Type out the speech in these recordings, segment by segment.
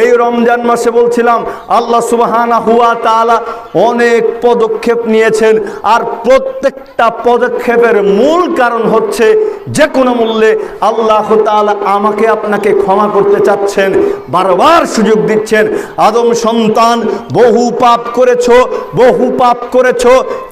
এই রমজান মাসে বলছিলাম, আল্লাহ তাআলা অনেক পদক্ষেপ নিয়েছেন, আর প্রত্যেকটা পদক্ষেপের মূল কারণ হচ্ছে যে কোনো মূল্যে আল্লাহ আমাকে আপনাকে ক্ষমা করতে চাচ্ছেন, বারবার সুযোগ দিচ্ছেন। আদম সন্তান, বহু পাপ করেছ, বহু পাপ করেছ,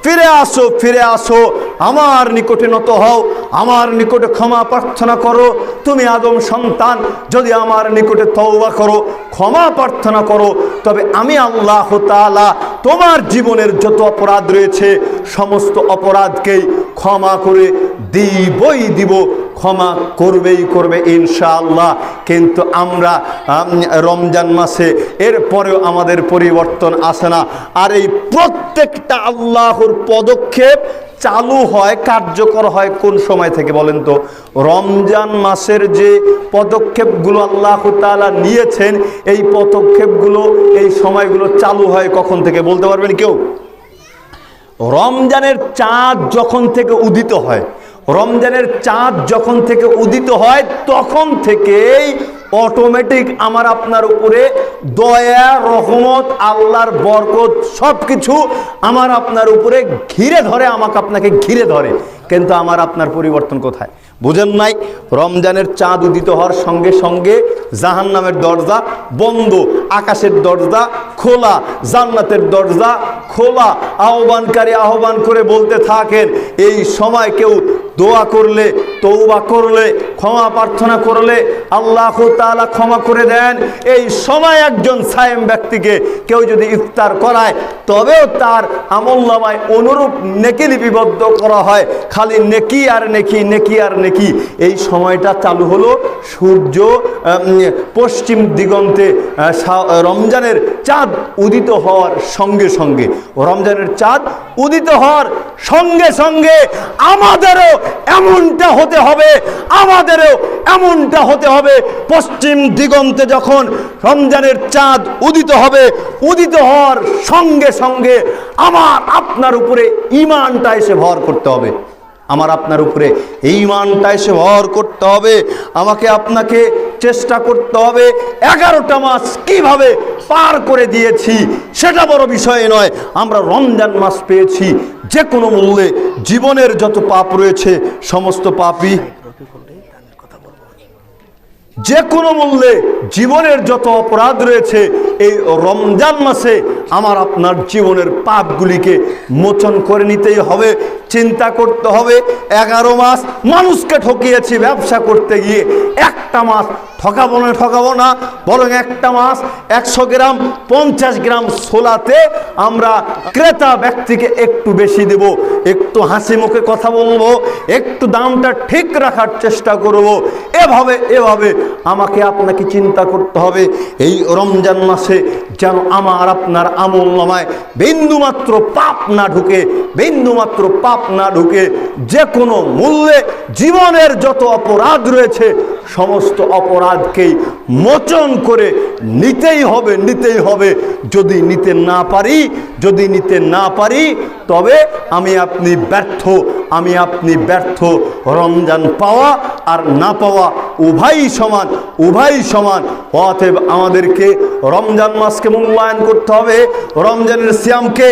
ফিরে আসো ফিরে আসো। আমার নিকটে নত হও, আমার নিকটে ক্ষমা প্রার্থনা করো। তুমি আদম সন্তান, যদি আমার নিকটে তওবা করো, ক্ষমা প্রার্থনা করো, তবে আমি আল্লাহ তাআলা তোমার জীবনের যত অপরাধ রয়েছে, সমস্ত অপরাধকেই ক্ষমা করে দিবই দিব, ক্ষমা করবেই করবে ইনশাআল্লাহ। কিন্তু আমরা রমজান মাসে এরপরেও আমাদের পরিবর্তন আসে না। আর এই প্রত্যেকটা আল্লাহর পদক্ষেপ চালু হয়, কার্যকর হয় কোন সময় থেকে বলেন তো? রমজান মাসের যে পদক্ষেপগুলো আল্লাহ তাআলা নিয়েছেন, এই পদক্ষেপগুলো, এই সময়গুলো চালু হয় কখন থেকে বলতে পারবেন কেউ? রমজানের চাঁদ যখন থেকে উদিত হয়, রমজানের চাঁদ যখন থেকে উদিত হয়, তখন থেকেই অটোমেটিক আমার আপনার উপরে দয়া, রহমত, আল্লাহর বরকত সব কিছু আমার আপনার উপরে ঘিরে ধরে, আমাকে আপনাকে ঘিরে ধরে। কিন্তু আমার আপনার পরিবর্তন কোথায়? বুঝেন নাই? রমজানের চাঁদ উদিত হওয়ার সঙ্গে সঙ্গে জাহান নামের দরজা বন্ধ, আকাশের দরজা খোলা, জান্নাতের দরজা খোলা। আহ্বানকারী আহ্বান করে বলতে থাকেন, এই সময় কেউ দোয়া করলে তৌবা করলে, ক্ষমা প্রার্থনা করলে আল্লাহ তাআলা ক্ষমা করে দেন। এই সময় একজন সায়েম ব্যক্তিকে কেউ যদি ইফতার করায়, তবেও তার আমল্লামায় অনুরূপ নেকি লিপিবদ্ধ করা হয়। খালি নেকি আর নেকি নেকি আর নেকি। এই সময়টা চালু হলো সূর্য পশ্চিম দিগন্তে রমজানের চাঁদ উদিত হওয়ার সঙ্গে সঙ্গে। রমজানের চাঁদ উদিত হওয়ার সঙ্গে সঙ্গে আমাদেরও এমনটা হতে হবে, আমাদেরও এমনটা হতে হবে। পশ্চিম দিগন্তে যখন রমজানের চাঁদ উদিত হবে, উদিত হওয়ার সঙ্গে সঙ্গে আমার আপনার উপরে ইমানটা এসে ভর করতে হবে। আমার আপনার উপরে এই ইমানটা এসে ভর করতে হবে। আমাকে আপনাকে চেষ্টা করতে হবে। এগারোটা মাস কীভাবে পার করে দিয়েছি সেটা বড় বিষয় নয়। আমরা রমজান মাস পেয়েছি। যে কোনো মূল্যে জীবনের যত পাপ রয়েছে, সমস্ত পাপই। যে কোনো মূল্যে জীবনের যত অপরাধ রয়েছে, এই রমজান মাসে আমার আপনার জীবনের পাপগুলিকে মোচন করে নিতেই হবে, চিন্তা করতে হবে। এগারো মাস মানুষকে ঠকিয়েছি ব্যবসা করতে গিয়ে, একটা মাস ঠকাবো না ঠকাবো না, বরং একটা মাস একশো গ্রাম, পঞ্চাশ গ্রাম সোলাতে আমরা ক্রেতা ব্যক্তিকে একটু বেশি দেব, একটু হাসি মুখে কথা বলব, একটু দামটা ঠিক রাখার চেষ্টা করব। এভাবে এভাবে আমাকে আপনাকে চিন্তা করতে হবে। এই রমজান মাসে যেন আমার আপনার আমল নামায়। বিন্দুমাত্র পাপ না ঢুকে বিন্দুমাত্র পাপ না ঢুকে, যে কোনো মূল্যে জীবনের যত অপরাধ রয়েছে, সমস্ত অপরাধকেই মোচন করে নিতেই হবে নিতেই হবে। যদি নিতে না পারি, যদি নিতে না পারি, তবে আমি আপনি ব্যর্থ, আমি আপনি ব্যর্থ। রমজান পাওয়া আর না পাওয়া উভয়ই সমান উভয়ই সমান। অতএব আমাদেরকে রমজান মাসকে মূল্যায়ন করতে হবে, রমজানের সিয়ামকে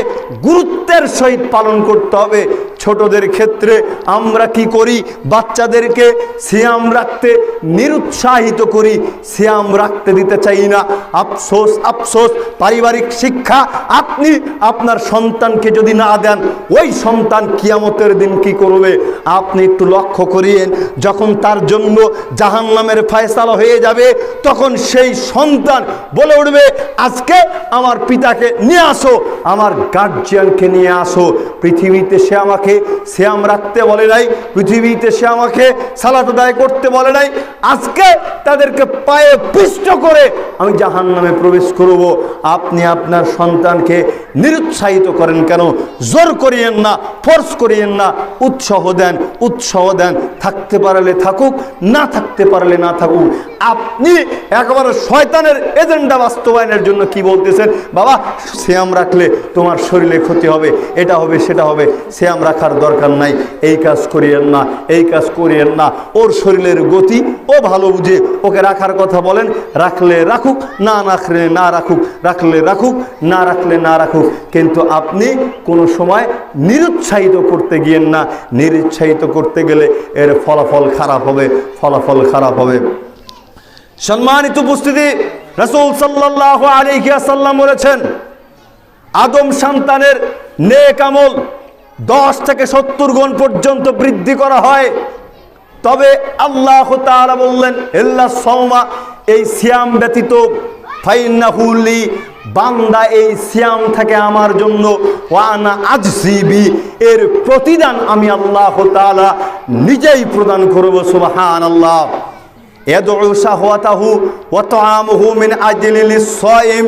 গুরুত্বের সহিত পালন করতে হবে। ছোটদের ক্ষেত্রে আমরা কি করি? বাচ্চাদেরকে সিয়াম রাখতে নিরুৎসাহিত করি। সিয়াম রাখতে দিতে চাই না। আফসোস আফসোস। পারিবারিক শিক্ষা, আপনি আপনার সন্তানকে যদি না দেন, ওই সন্তান কিয়ামতের দিন কি করবে? আপনি একটু লক্ষ্য করিয়েন, যখন তার জন্য জাহান নামের ফয়সালা হয়ে যাবে, তখন সেই সন্তান বলে উঠবে, আজকে আমার পিতাকে নিয়ে আসো, আমার গার্জিয়ানকে নিয়ে আসো। পৃথিবীতে সে আমাকে শ্যাম রাখতে বলে নাই, পৃথিবীতে সে আমাকে সালাত আদায় করতে বলে নাই। আজকে তাদেরকে পায়ে পিষ্ট করে আমি জাহান নামে প্রবেশ করব। আপনি আপনার সন্তানকে নিরুৎসাহিত করেন কেন? জোর করিয়েন না, ফোর্স করিয়েন না, উৎসাহ দেন উৎসাহ দেন। থাকতে পারলে থাকুক, না থাকতে পারলে না থাকুক। আপনি একেবারে শয়তানের এজেন্ডা বাস্তবায়নের জন্য কি বলতেছেন? বাবা শ্যাম রাখলে তোমার শরীরে ক্ষতি হবে, এটা হবে, সেটা হবে। শ্যাম রাখা রাখার দরকার নাই। এই কাজ করিয়েন না, এই কাজ করিয়েন না। ওর শরীরের গতি ও ভালো বুঝে ওকে রাখার কথা বলেন, রাখলে রাখুক, না রাখলে না রাখুক, রাখলে রাখুক, না রাখলে না রাখুক। কিন্তু আপনি কোনো সময় নিরুৎসাহিত করতে গিয়েন না। নিরুৎসাহিত করতে গেলে এর ফলাফল খারাপ হবে, ফলাফল খারাপ হবে। সম্মানিত উপস্থিতি, রসুল সাল্লাহ আলিহিয়া সাল্লাম বলেছেন, আদম সন্তানের নেক আমল দশ থেকে সত্তর গুণ পর্যন্ত বৃদ্ধি করা হয়। তবে আল্লাহ তারা বললেন হেল্লা সৌমা এই সিয়াম ব্যতীত ফাইনাহুলি বান্দা এই সিয়াম থেকে আমার জন্য ওয়ানা আজসিবি এর প্রতিদান আমি আল্লাহ তালা নিজেই প্রদান করব সুবাহান আল্লাহ এদ শাহওয়াতাহু ওয়াতামহু মিন আজলিল সয়েম